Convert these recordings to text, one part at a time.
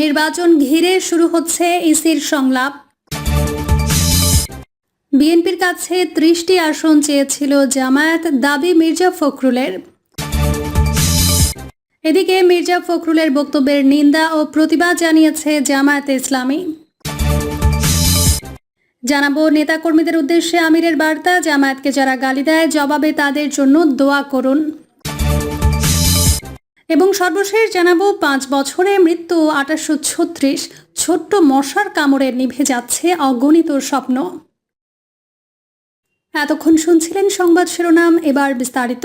নির্বাচন ঘিরে শুরু হচ্ছে ইসির সংলাপ। বিএনপির কাছে ত্রিশটি আসন চেয়েছিল জামায়াত দাবি মির্জা ফখরুলের। এদিকে মির্জা ফখরুলের বক্তব্যের নিন্দা ও প্রতিবাদ জানিয়েছে জামায়াত ইসলামী। জানাব, নেতাকর্মীদের উদ্দেশ্যে আমিরের বার্তা, জামায়াতকে যারা গালি দেয়, জবাবে তাদের জন্য দোয়া করুন। এবং সর্বশেষ জানাব, পাঁচ বছরে মৃত্যু আঠাশশো ছত্রিশ। ছোট্ট মশার কামড়ে নিভে যাচ্ছে অগণিত স্বপ্ন। এতক্ষণ শুনছিলেন সংবাদ শিরোনাম, এবার বিস্তারিত।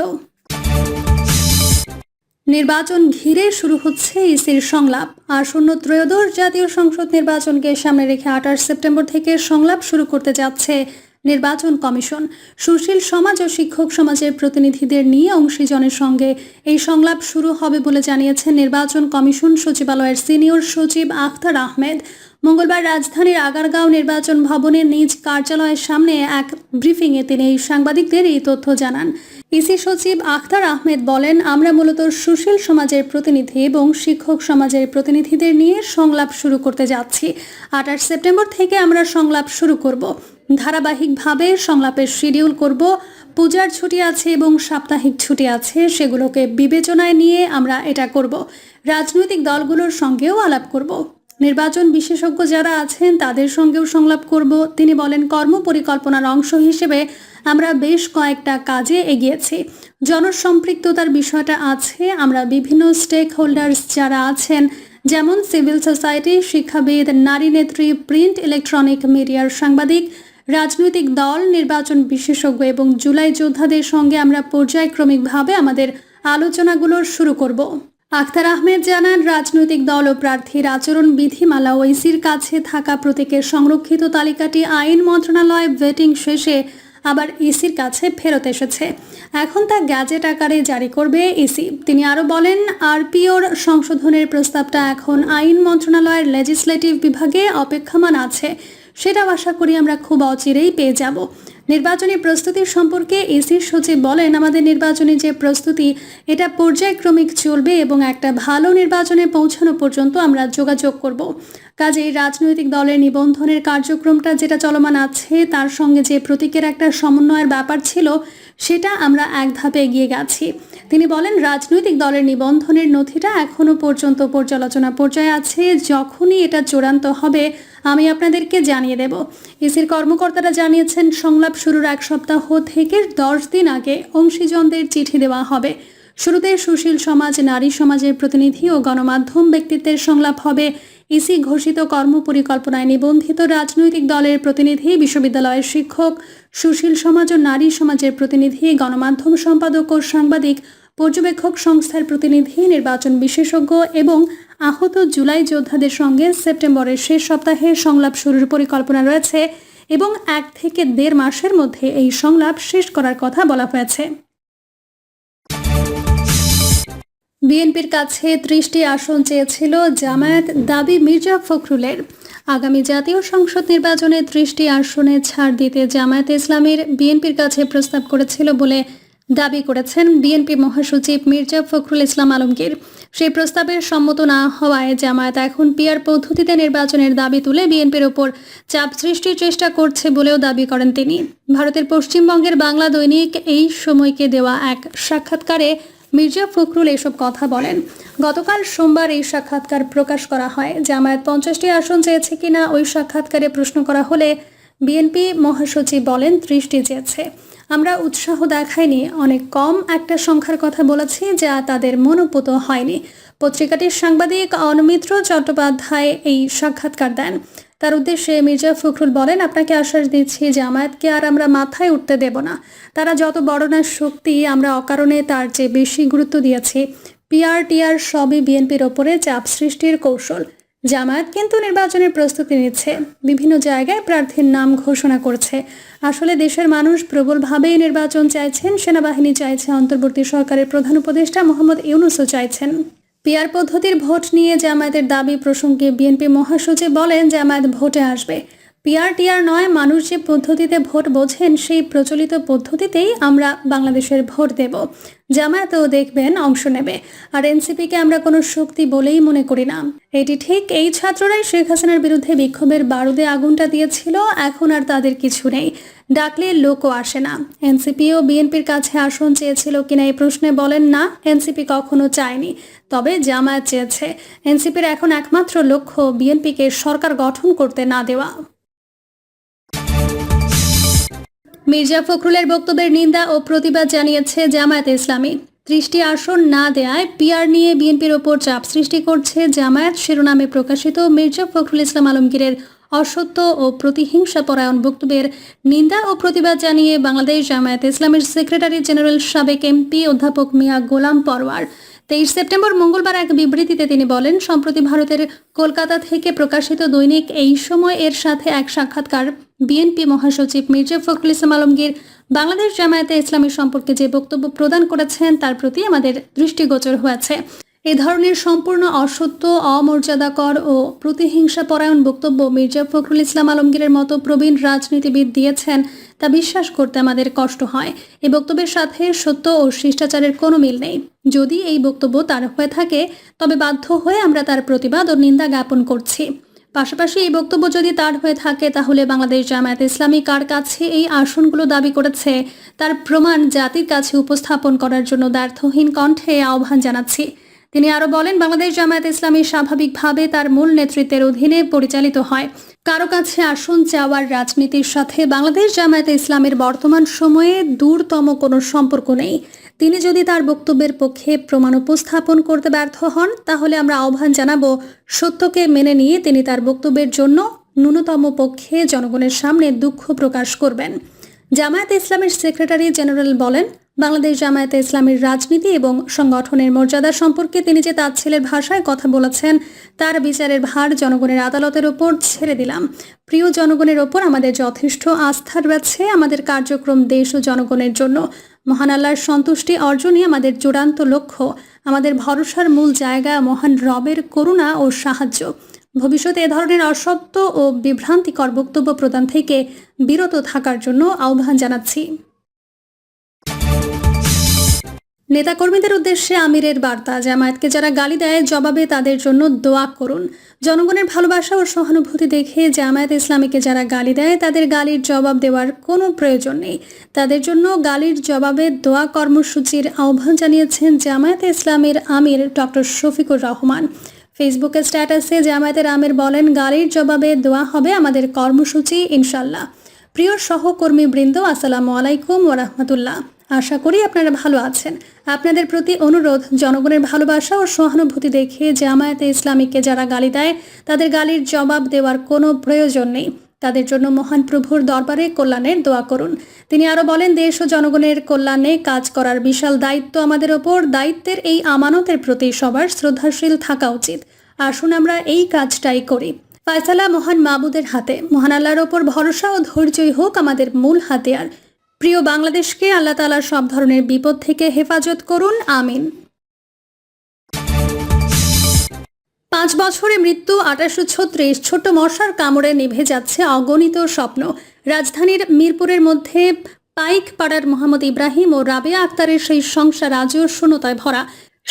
নির্বাচন ঘিরে শুরু হচ্ছে ইসির সংলাপ। আসন্ন ত্রয়োদশ জাতীয় সংসদ নির্বাচনকে সামনে রেখে আঠাশ সেপ্টেম্বর থেকে সংলাপ শুরু করতে যাচ্ছে নির্বাচন কমিশন। সুশীল সমাজ ও শিক্ষক সমাজের প্রতিনিধিদের নিয়ে অংশীজনের সঙ্গে এই সংলাপ শুরু হবে বলে জানিয়েছেন নির্বাচন কমিশন সচিবালয়ের সিনিয়র সচিব আখতার আহমেদ। মঙ্গলবার রাজধানীর আগারগাঁও নির্বাচন ভবনের নিজ কার্যালয়ের সামনে এক ব্রিফিংয়ে তিনি এই সাংবাদিকদের এই তথ্য জানান। ইসি সচিব আখতার আহমেদ বলেন, আমরা মূলত সুশীল সমাজের প্রতিনিধি এবং শিক্ষক সমাজের প্রতিনিধিদের নিয়ে সংলাপ শুরু করতে যাচ্ছি। আঠাশ সেপ্টেম্বর থেকে আমরা সংলাপ শুরু করব। ধারাবাহিকভাবে সংলাপের শিডিউল করব। পূজার ছুটি আছে এবং সাপ্তাহিক ছুটি আছে, সেগুলোকে বিবেচনায় নিয়ে আমরা এটা করব। রাজনৈতিক দলগুলোর সঙ্গেও আলাপ করব। নির্বাচন বিশেষজ্ঞ যারা আছেন, তাদের সঙ্গেও সংলাপ করব। তিনি বলেন কর্ম পরিকল্পনার অংশ হিসেবে আমরা বেশ কয়েকটা কাজে এগিয়েছি। জনসম্পৃক্ততার বিষয়টা আছে। আমরা বিভিন্ন স্টেক হোল্ডার্স যারা আছেন, যেমন সিভিল সোসাইটি শিক্ষাবিদ, নারী নেত্রী প্রিন্ট ইলেকট্রনিক মিডিয়ার সাংবাদিক রাজনৈতিক দল, নির্বাচন বিশেষজ্ঞ এবং জুলাই যোদ্ধাদের সঙ্গে আমরা পর্যায়ক্রমিকভাবে আমাদের আলোচনাগুলো শুরু করব। আখতার আহমেদ জানান, রাজনৈতিক দল ও প্রার্থীর আচরণ, বিধিমালা ও ইসির কাছে থাকা প্রতীকের সংরক্ষিত তালিকাটি আইন মন্ত্রণালয় ভেটিং শেষে আবার ইসির কাছে ফেরত এসেছে। এখন তা গ্যাজেট আকারে জারি করবে ইসি তিনি আরও বলেন, আরপিওর সংশোধনের প্রস্তাবটা এখন আইন মন্ত্রণালয়ের লেজিসলেটিভ বিভাগে অপেক্ষমান আছে। সেটাও আশা করি আমরা খুব অচিরেই পেয়ে যাব। নির্বাচনী প্রস্তুতি সম্পর্কে ইসির সচিব বলেন, আমাদের নির্বাচনী যে প্রস্তুতি, এটা পর্যায়ক্রমিক চলবে এবং একটা ভালো নির্বাচনে পৌঁছানো পর্যন্ত আমরা যোগাযোগ করব। কাজেই রাজনৈতিক দলের নিবন্ধনের কার্যক্রমটা যেটা চলমান আছে, তার সঙ্গে যে প্রতীকের একটা সমন্বয়ের ব্যাপার ছিল, সেটা আমরা এক ধাপে এগিয়ে গেছি। তিনি বলেন, রাজনৈতিক দলের নিবন্ধনের নথিটা এখনও পর্যন্ত পর্যালোচনা পর্যায়ে আছে। যখনই এটা চূড়ান্ত হবে আমি আপনাদেরকে জানিয়ে দেব। ইসির কর্মকর্তারা জানিয়েছেন, সংলাপ শুরুর এক সপ্তাহ থেকে দশ দিন আগে অংশীজনদের চিঠি দেওয়া হবে। শুরুতে সুশীল সমাজ, নারী সমাজের প্রতিনিধি ও গণমাধ্যম ব্যক্তিত্বের সংলাপ হবে। ইসি ঘোষিত কর্মপরিকল্পনায় নিবন্ধিত রাজনৈতিক দলের প্রতিনিধি, বিশ্ববিদ্যালয়ের শিক্ষক, সুশীল সমাজ ও নারী সমাজের প্রতিনিধি, গণমাধ্যম সম্পাদক ও সাংবাদিক, পর্যবেক্ষক সংস্থার প্রতিনিধি, নির্বাচন বিশেষজ্ঞ এবং আহত জুলাই যোদ্ধাদের সঙ্গে সেপ্টেম্বরের শেষ সপ্তাহে সংলাপ শুরুর পরিকল্পনা রয়েছে এবং এক থেকে দেড় মাসের মধ্যে এই সংলাপ শেষ করার কথা বলা হয়েছে। বিএনপির কাছে ত্রিশটি আসন চেয়েছিল জামায়াত দাবি মির্জা ফখরুলের। আগামী জাতীয় সংসদ নির্বাচনে ত্রিশটি আসনে ছাড় দিতে জামায়াত ইসলামের বিএনপির কাছে প্রস্তাব করেছিল বলে দাবি করেছেন বিএনপি মহাসচিব মির্জা ফখরুল ইসলাম আলমগীর। সেই প্রস্তাবের সম্মত না হওয়ায় জামায়াত এখন পিয়ার পদ্ধতিতে নির্বাচনের দাবি তুলে বিএনপির ওপর চাপ সৃষ্টির চেষ্টা করছে বলেও দাবি করেন তিনি। ভারতের পশ্চিমবঙ্গের বাংলা দৈনিক এই সময়কে দেওয়া এক সাক্ষাৎকারে মির্জা ফখরুল এসব কথা বলেন। গতকাল সোমবার এই সাক্ষাৎকার প্রকাশ করা হয়। জামায়াত পঞ্চাশটি আসন চেয়েছে কিনা ওই সাক্ষাৎকারে প্রশ্ন করা হলে বিএনপি মহাসচিব বলেন ত্রিশটি চেয়েছে। আমরা উৎসাহ দেখাইনি, অনেক কম একটা সংখ্যার কথা বলেছি যা তাদের মনোপুত হয়নি। পত্রিকাটির সাংবাদিক অনমিত্র চট্টোপাধ্যায় এই সাক্ষাৎকার দেন। তার উদ্দেশ্যে মির্জা ফখরুল বলেন, আপনাকে আশ্বাস দিচ্ছি, জামায়াতকে আর আমরা মাথায় উঠতে দেব না। তারা যত বড় না শক্তি, আমরা অকারণে তার চেয়ে বেশি গুরুত্ব দিয়েছি। পিআর টিআর সবই বিএনপির ওপরে চাপ সৃষ্টির কৌশল। জামায়াত কিন্তু নির্বাচনের প্রস্তুতি নিচ্ছে। বিভিন্ন জায়গায় প্রার্থীর নাম ঘোষণা করছে। আসলে দেশের মানুষ প্রবলভাবেই নির্বাচন চাইছেন, সেনাবাহিনী চাইছে, অন্তর্বর্তী সরকারের প্রধান উপদেষ্টা মোহাম্মদ ইউনুসও চাইছেন। পিয়ার পদ্ধতির ভোট নিয়ে জামায়াতের দাবি প্রসঙ্গে বিএনপি মহাসচিব বলেন, জামায়াত ভোটে আসবে। পিআর টিআর নয়, মানুষ যে পদ্ধতিতে ভোট বোঝেন সেই প্রচলিত পদ্ধতিতেই আমরা বাংলাদেশের ভোট দেব। জামায়াতেও দেখবেন অংশ নেবে। আর এনসিপিকে আমরা কোনো শক্তি বলেই মনে করি না। এটি ঠিক এই ছাত্ররাই শেখ হাসিনার বিরুদ্ধে বিক্ষোভের বারুদে আগুনটা দিয়েছিল, এখন আর তাদের কিছু নেই। ডাকলে লোকও আসে না। এনসিপি ও বিএনপির কাছে আসন চেয়েছিল কিনা এই প্রশ্নে বলেন না, এনসিপি কখনো চায়নি। তবে জামায়াত চেয়েছে। এনসিপির এখন একমাত্র লক্ষ্য বিএনপিকে সরকার গঠন করতে না দেওয়া। মির্জা ফখরুলের বক্তব্যের নিন্দা ও প্রতিবাদ জানিয়েছে জামায়াত ইসলামী। ত্রিশটি আসন না দেয়ায় পিআর নিয়ে বিএনপির ওপর চাপ সৃষ্টি করছে জামায়াত। শিরোনামে প্রকাশিত মির্জা ফখরুল ইসলাম আলমগীরের অসত্য ও প্রতিহিংসা পরায়ণ বক্তব্যের নিন্দা ও প্রতিবাদ জানিয়ে বাংলাদেশ জামায়াত ইসলামের সেক্রেটারি জেনারেল সাবেক এমপি অধ্যাপক মিয়া গোলাম পরওয়ার। তেইশ সেপ্টেম্বর মঙ্গলবার এক বিবৃতিতে তিনি বলেন, সম্প্রতি ভারতের কলকাতা থেকে প্রকাশিত দৈনিক এই সময় এর সাথে এক সাক্ষাৎকার বিএনপি মহাসচিব মির্জা ফখরুল ইসলাম আলমগীর বাংলাদেশ জামায়াতে ইসলামী সম্পর্কে যে বক্তব্য প্রদান করেছেন, তার প্রতি আমাদের দৃষ্টিগোচর হয়েছে। এ ধরনের সম্পূর্ণ অসত্য, অমর্যাদাকর ও প্রতিহিংসা পরায়ণ বক্তব্য মির্জা ফখরুল ইসলাম আলমগীরের মতো প্রবীণ রাজনীতিবিদ দিয়েছেন, তা বিশ্বাস করতে আমাদের কষ্ট হয়। এই বক্তব্যের সাথে সত্য ও শিষ্টাচারের কোনো মিল নেই। যদি এই বক্তব্য তার হয়ে থাকে, তবে বাধ্য হয়ে আমরা তার প্রতিবাদ ও নিন্দা জ্ঞাপন করছি। পাশাপাশি এই বক্তব্য যদি তার হয়ে থাকে, তাহলে বাংলাদেশ জামায়াত ইসলামী কার কাছে এই আসনগুলো দাবি করেছে? তার প্রমাণ জাতির কাছে উপস্থাপন করার জন্য ব্যর্থহীন কণ্ঠে আহ্বান জানাচ্ছি। তিনি আরও বলেন, বাংলাদেশ জামায়াত ইসলামী স্বাভাবিকভাবে তার মূল নেতৃত্বের অধীনে পরিচালিত হয়। কারও কাছে আসন চাওয়ার রাজনীতির সাথে বাংলাদেশ জামায়াতে ইসলামের বর্তমান সময়ে দূরতম কোনো সম্পর্ক নেই। তিনি যদি তার বক্তব্যের পক্ষে প্রমাণ উপস্থাপন করতে ব্যর্থ হন, তাহলে আমরা আহ্বান জানাব, সত্যকে মেনে নিয়ে তিনি তার বক্তব্যের জন্য ন্যূনতম পক্ষে জনগণের সামনে দুঃখ প্রকাশ করবেন। জামায়াত ইসলামের সেক্রেটারি জেনারেল বলেন বাংলাদেশ জামায়াতে ইসলামের রাজনীতি এবং সংগঠনের মর্যাদা সম্পর্কে তিনি যে তার ছেলের ভাষায় কথা বলেছেন, তার বিচারের ভার জনগণের আদালতের ওপর ছেড়ে দিলাম। প্রিয় জনগণের ওপর আমাদের যথেষ্ট আস্থার রয়েছে। আমাদের কার্যক্রম দেশ ও জনগণের জন্য মহান আল্লাহর সন্তুষ্টি অর্জনই আমাদের চূড়ান্ত লক্ষ্য। আমাদের ভরসার মূল জায়গা মহান রবের করুণা ও সাহায্য। ভবিষ্যতে এ ধরনের অসত্য ও বিভ্রান্তিকর বক্তব্য প্রদান থেকে বিরত থাকার জন্য আহ্বান জানাচ্ছি। নেতাকর্মীদের উদ্দেশ্যে আমিরের বার্তা, জামায়াতকে যারা গালি দেয় জবাবে তাদের জন্য দোয়া করুন। জনগণের ভালোবাসা ও সহানুভূতি দেখে জামায়াত ইসলামীকে যারা গালি দেয়, তাদের গালির জবাব দেওয়ার কোনো প্রয়োজন নেই। তাদের জন্য গালির জবাবে দোয়া কর্মসূচির আহ্বান জানিয়েছেন জামায়াত ইসলামের আমির ডক্টর শফিকুর রহমান। ফেসবুকে স্ট্যাটাসে জামায়াতের আমির বলেন, গালির জবাবে দোয়া হবে আমাদের কর্মসূচি, ইনশাল্লাহ। প্রিয় সহকর্মী বৃন্দ আসসালামু আলাইকুম ওরহমতুল্লাহ আশা করি আপনারা ভালো আছেন। আপনাদের প্রতি অনুরোধ, জনগণের ভালোবাসা ও সহানুভূতি দেখে জামায়াতে ইসলামীকে যারা গালি দেয়, তাদের গালির জবাব দেওয়ার কোনো প্রয়োজন নেই। তাদের জন্য মহান প্রভুর দরবারে কল্যাণের দোয়া করুন। তিনি আরও বলেন, দেশ ও জনগণের কল্যাণে কাজ করার বিশাল দায়িত্ব আমাদের ওপর। দায়িত্বের এই আমানতের প্রতি সবার শ্রদ্ধাশীল থাকা উচিত। আসুন আমরা এই কাজটাই করি। ফয়সালা মহান মাবুদের হাতে। মহান আল্লাহর ওপর ভরসা ও ধৈর্যই হোক আমাদের মূল হাতিয়ার। প্রিয় বাংলাদেশকে আল্লাহ তালার সব ধরনের বিপদ থেকে হেফাজত করুন, আমিন। পাঁচ বছরে মৃত্যু, আঠাশশো ছত্রিশ, ছোট্ট মশার কামড়ে নিভে যাচ্ছে অগণিত স্বপ্ন। রাজধানীর মিরপুরের মধ্যে পাইক পাড়ার মোহাম্মদ ইব্রাহিম ও রাবেয়া আক্তারের সেই সংসার আজও শূন্যতায় ভরা।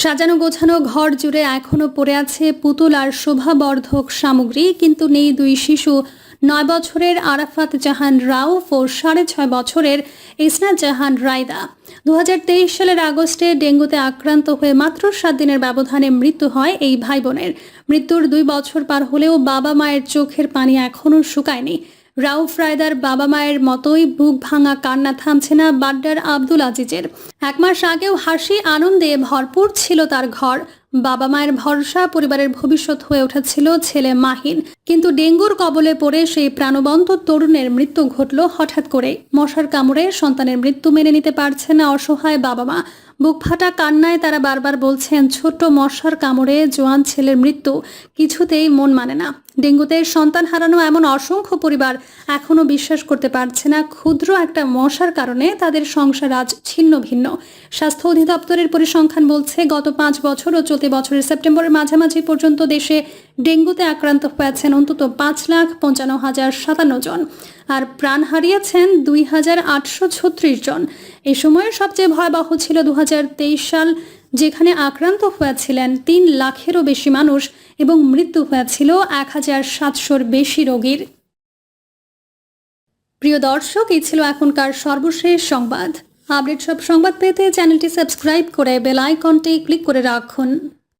সাজানো গোছানো ঘর জুড়ে এখনও পড়ে আছে পুতুল আর শোভাবর্ধক সামগ্রী, কিন্তু নেই দুই শিশু। নয় বছরের আরাফাত জাহান রাউফ ও সাড়ে ছয় বছরের ইসনাত জাহান রায়দা। দুহাজার তেইশ সালের আগস্টে ডেঙ্গুতে আক্রান্ত হয়ে মাত্র সাত দিনের ব্যবধানে মৃত্যু হয় এই ভাই বোনের মৃত্যুর দুই বছর পার হলেও বাবা মায়ের চোখের পানি এখনও শুকায়নি। রাউফ রায়দার বাবা মায়ের মতোই বুক ভাঙা কান্না থামছে না বাড্ডার আব্দুল আজিজের। এক মাস আগেও হাসি, আনন্দে ভরপুর ছিল তার ঘর। বাবা মায়ের ভরসা, পরিবারের ভবিষ্যৎ হয়ে উঠেছিল ছেলে মাহিন। কিন্তু ডেঙ্গুর কবলে পড়ে সেই প্রাণবন্ত তরুণের মৃত্যু ঘটল হঠাৎ করে মশার কামড়ে সন্তানের মৃত্যু মেনে নিতে পারছে না অসহায় বাবা মা। বুক ফাটা কান্নায় তারা বারবার বলছেন, ছোট্ট মশার কামড়ে জোয়ান ছেলের মৃত্যু, কিছুতেই মন মানে না। ডেঙ্গুতে সন্তান হারানো এমন অসংখ্য পরিবার এখনও বিশ্বাস করতে পারছে না। ক্ষুদ্র একটা মশার কারণে তাদের সংসার আজ ছিন্ন ভিন্ন। স্বাস্থ্য অধিদপ্তরের পরিসংখ্যান বলছে, গত পাঁচ বছর ও চলতি বছরের সেপ্টেম্বরের মাঝামাঝি পর্যন্ত দেশে ডেঙ্গুতে আক্রান্ত হয়েছেন অন্তত পাঁচ লাখ পঞ্চান্ন হাজার সাতান্ন জন। আর প্রাণ হারিয়েছেন দুই হাজার আটশো ছত্রিশ জন। এই সময়ের সবচেয়ে ভয়াবহ ছিল দু হাজার তেইশ সাল, যেখানে আক্রান্ত হয়েছিলেন তিন লাখেরও বেশি মানুষ এবং মৃত্যু হয়েছিল এক হাজার সাতশোর বেশি রোগীর। প্রিয় দর্শক, এই ছিল এখনকার সর্বশেষ সংবাদ। আপডেট সব সংবাদ পেতে চ্যানেলটি সাবস্ক্রাইব করে বেল আইকনটি ক্লিক করে রাখুন।